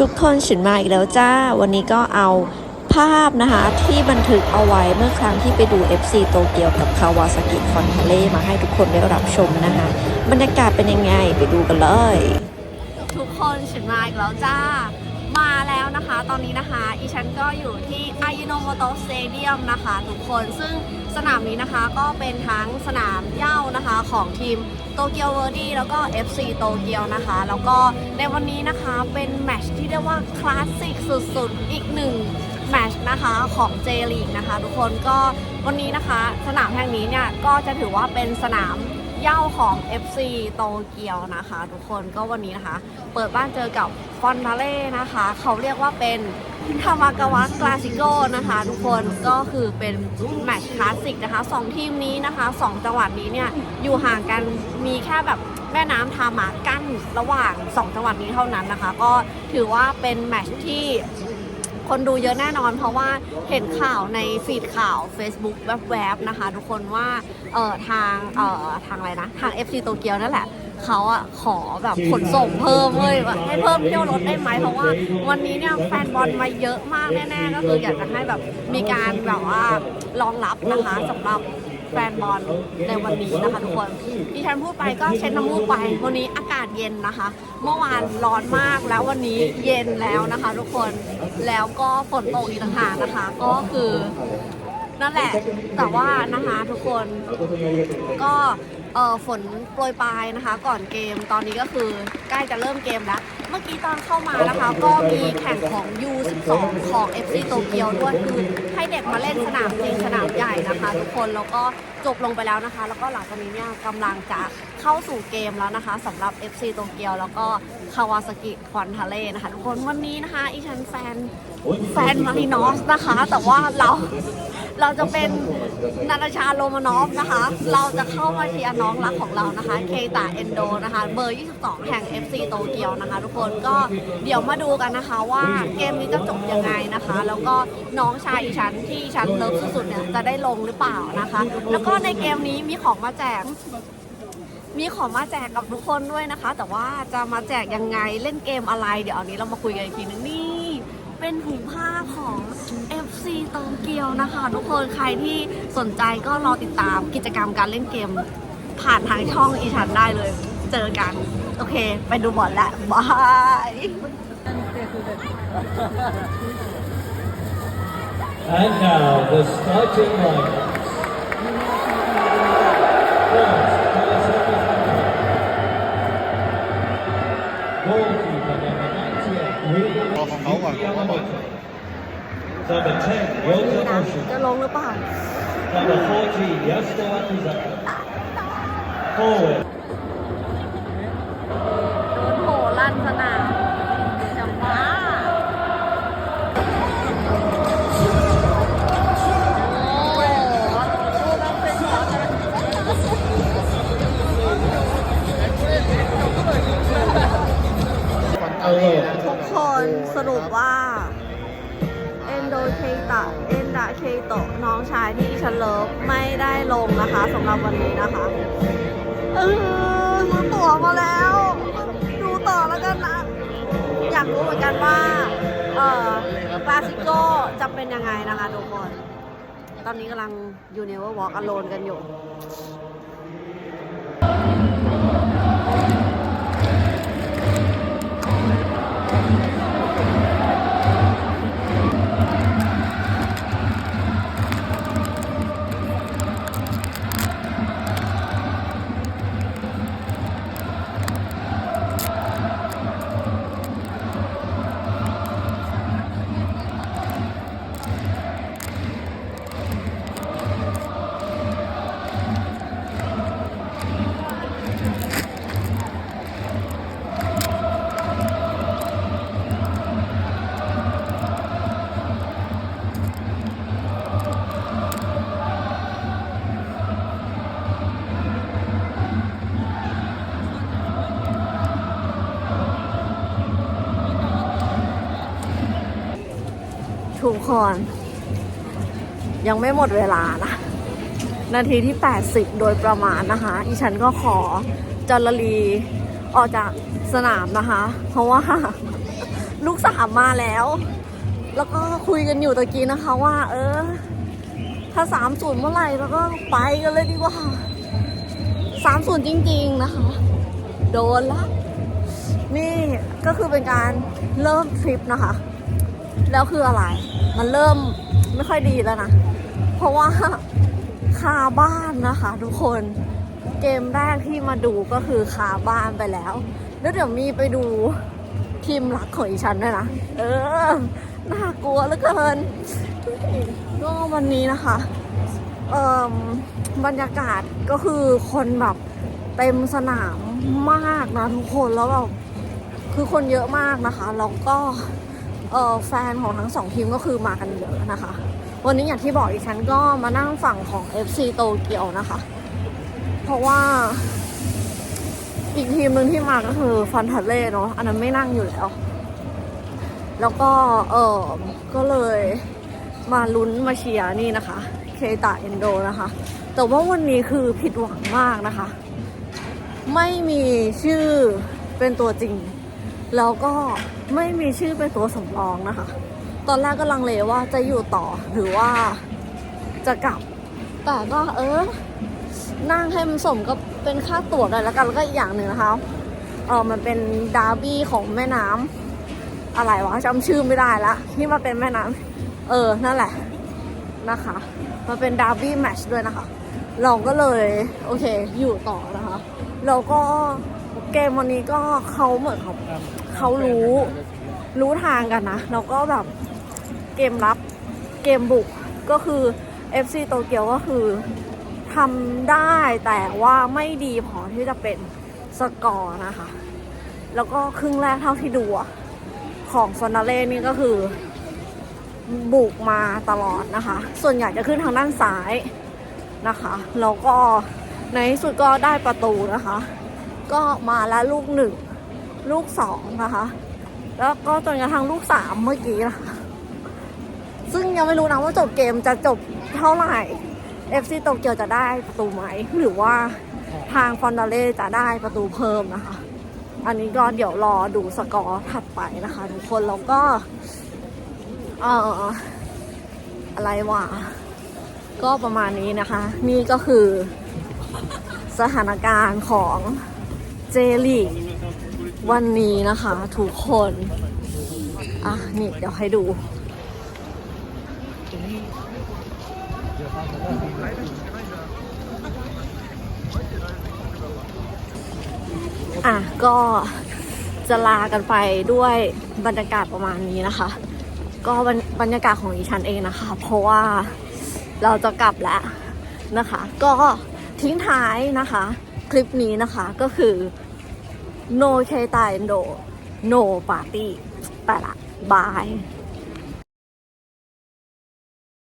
ทุกคนฉินมาอีกแล้วจ้า วันนี้ก็เอาภาพนะคะ ที่บันทึกเอาไว้เมื่อครั้งที่ไปดู FC โตเกียวกับคาวาซากิคอนทะเลมาให้ทุกคนได้รับชมนะคะ บรรยากาศเป็นยังไงไปดูกันเลย ทุกคนฉินมาอีกแล้วจ้า มาแล้วนะคะ ตอนนี้นะคะอีฉันก็อยู่ที่อายุโนโมโตสเตเดียมนะคะทุกคนซึ่งสนามนี้นะคะก็เป็นทั้งสนามเย้านะคะของทีมโตเกียวเวอร์ดี้แล้วก็ FC โตเกียวนะคะ แล้วก็ในวันนี้นะคะเป็นแมชที่เรียกว่าคลาสสิกสุดๆ อีกหนึ่งแมชนะคะของเจลีกนะคะ ทุกคนก็วันนี้นะคะสนามแห่งนี้เนี่ยก็จะถือว่าเป็นสนาม เย่าของ FC โตเกียวนะคะ ทุกคนก็วันนี้นะคะ เปิดบ้านเจอกับฟอนทาเล่นะคะ เขาเรียกว่าเป็นทามากาวะคลาสิโกนะคะ ทุกคนก็คือเป็นแมตช์คลาสสิกนะคะสองทีมนี้นะคะสองจังหวัดนี้เนี่ยอยู่ห่างกันมีแค่แบบแม่น้ำทามากั้นระหว่าง 2 จังหวัดนี้เท่านั้นนะคะ ก็ถือว่าเป็นแมตช์ที่ คนดูเยอะแน่นอน เพราะว่าเห็นข่าวในฟีดข่าว Facebook แวบๆนะคะ ทุกคนว่าเอ่อทางเอ่อทางอะไรนะ ทาง FC โตเกียวนั่นแหละเขาอะขอแบบขนส่งเพิ่มเลยว่าให้เพิ่มเที่ยวรถได้ไหมเพราะว่าวันนี้เนี่ยแฟนบอลมาเยอะมากแน่ๆก็คืออยากจะให้แบบมีการแบบว่ารองรับนะคะสำหรับ แฟนบอลในวันนี้นะคะทุกคนที่ฉันพูดไปก็เช็ดน้ำมูกไปวันนี้อากาศเย็นนะคะ เมื่อวานร้อนมากแล้ววันนี้เย็นแล้วนะคะ ทุกคนแล้วก็ฝนตกอีกต่างหากนะคะ ก็คือนั่นแหละ แต่ว่านะคะทุกคนก็เออฝนโปรยปลายนะคะ ก่อนเกมตอนนี้ก็คือใกล้จะเริ่มเกมแล้ว เมื่อกี้ตอนเข้ามานะคะ ก็มีแข่งของ U12 ของ FC โตเกียวด้วยคือให้เด็กมาเล่นสนามจริงสนามใหญ่นะคะทุกคนแล้วก็จบลงไปแล้วนะคะ แล้วก็หลังจากนี้เนี่ยกำลังจะเข้าสู่เกมแล้วนะคะสำหรับ FC โตเกียวแล้วก็คาวาซากิควันทาเล่นะคะ ทุกคนวันนี้นะคะอีฉันแฟนแฟนมารินอสนะคะ แต่ว่าเรา เราจะเป็นนาตาชาโรมานอฟนะคะ เราจะเข้ามาเชียร์น้องรักของเรานะคะ เคตาเอนโดนะคะ เบอร์ 22 แห่ง FC โตเกียวนะคะ ทุกคนก็เดี๋ยวมาดูกันนะคะว่าเกมนี้จะจบยังไงนะคะ แล้วก็น้องชายฉันที่ฉันเลิฟสุดๆเนี่ยจะได้ลงหรือเปล่านะคะ แล้วก็ในเกมนี้มีของมาแจกมีของมาแจกกับทุกคนด้วยนะคะ แต่ว่าจะมาแจกยังไงเล่นเกมอะไร เดี๋ยวอันนี้เรามาคุยกันอีกทีนึงนี่ เป็นถุงผ้าของ FC โตเกียวนะคะ ทุกคนใครที่สนใจก็รอติดตามกิจกรรมการเล่นเกม ผ่านทางช่องอีชันได้เลย เจอกัน โอเค ไปดูบอลละบาย And now the starting lineup. Number 14, Yasuo Akizaka. Forward, โดนโผลั่นสนามจะบ้าโอ้ดูมันเป็นของอะไรฟันตาเล่นะทุกคนสรุปว่า เอนโดเคตะเอนดาเคโตะน้องชายที่ ฉันเลิฟไม่ได้ลงนะคะสำหรับวันนี้นะคะ เออซื้อตั๋วมาแล้ว ดูต่อแล้วกันนะ อยากรู้เหมือนกันว่า เออปาซิโก้จะเป็นยังไงนะคะทุกคน ตอนนี้กำลังอยู่ในว่าวอล์กอโลนกันอยู่ ทุกคน ยังไม่หมดเวลานะ นาทีที่ 80 โดยประมาณนะคะ อีฉันก็ขอจลลีออกจากสนามนะคะ เพราะว่าลูกสามมาแล้ว แล้วก็คุยกันอยู่ตะกี้นะคะว่า เออ ถ้าสามศูนย์เมื่อไหร่แล้วก็ไปกันเลยดีกว่าสามศูนย์จริง ๆ นะคะ โดนละนี่ก็คือเป็นการเริ่มทริปนะคะ แล้วคืออะไร มันเริ่มไม่ค่อยดีแล้วนะ เพราะว่าคาบ้านนะคะทุกคน เกมแรกที่มาดูก็คือคาบ้านไปแล้ว แล้วเดี๋ยวมีไปดูทีมหลักของอีฉันด้วยนะ เออ น่ากลัวเหลือเกิน ก็วันนี้นะคะเอ่อบรรยากาศก็คือคนแบบเต็มสนามมากนะทุกคนแล้วแบบคือคนเยอะมากนะคะ แล้วก็ แฟนของทั้งสองทีมก็คือมากันเยอะนะคะ วันนี้อย่างที่บอกอีกฉันก็มานั่งฝั่งของ FC โตเกียวนะคะ เพราะว่า อีกทีมหนึ่งที่มาก็คือฟันทัลเล่เนาะอันนั้นไม่นั่งอยู่แล้ว แล้วก็เออก็เลยมาลุ้นมาเชียร์นี่นะคะ เคตาเอนโดนะคะ แต่ว่าวันนี้คือผิดหวังมากนะคะ ไม่มีชื่อเป็นตัวจริง แล้วก็ ไม่มีชื่อเป็นตัวสำรองนะคะ ตอนแรกก็ลังเลว่าจะอยู่ต่อหรือว่าจะกลับ แต่ก็เออ นั่งให้มันสมก็เป็นค่าตั๋วเลยแล้วกันแล้วก็อีกอย่างหนึ่งนะคะเออมันเป็นดาร์บี้ของแม่น้ำอะไรวะจำชื่อไม่ได้ละที่มาเป็นแม่น้ำเออนั่นแหละนะคะมันเป็นดาร์บี้แมชด้วยนะคะ เราก็เลยโอเคอยู่ต่อนะคะแล้วก็เกมวันนี้ก็เขาเหมือนเขา เขารู้รู้ทางกันนะ แล้วก็แบบเกมรับเกมบุกก็คือ FC โตเกียวก็คือทำได้แต่ว่าไม่ดีพอที่จะเป็นสกอร์นะคะ แล้วก็ครึ่งแรกเท่าที่ดูของฟอนนาเล่นี่ก็คือ บุกมาตลอดนะคะ ส่วนใหญ่จะขึ้นทางด้านซ้ายนะคะ แล้วก็ในที่สุดก็ได้ประตูนะคะ ก็มาแล้วลูกหนึ่ง ลูกสองนะคะ แล้วก็จนกระทั่งลูกสามเมื่อกี้นะคะซึ่งยังไม่รู้นะว่าจบเกมจะจบเท่าไหร่ FC โตเกียวจะได้ประตูไหม หรือว่าทางฟอนดาเล่จะได้ประตูเพิ่มนะคะ อันนี้ก็เดี๋ยวรอดูสกอร์ถัดไปนะคะทุกคน แล้วก็ เอ่อ อะไรวะ ก็ประมาณนี้นะคะ นี่ก็คือสถานการณ์ของเจลีก วันนี้นะคะทุกคน อะ นี่เดี๋ยวให้ดู อะ ก็จะลากันไปด้วยบรรยากาศประมาณนี้นะคะ ก็บรรบรยากาศของอีชันเองนะคะ เพราะว่าเราจะกลับแล้วนะคะ ก็ทิ้งท้ายนะคะ คลิปนี้นะคะก็คือ no เคตายโน no party ไปละบาย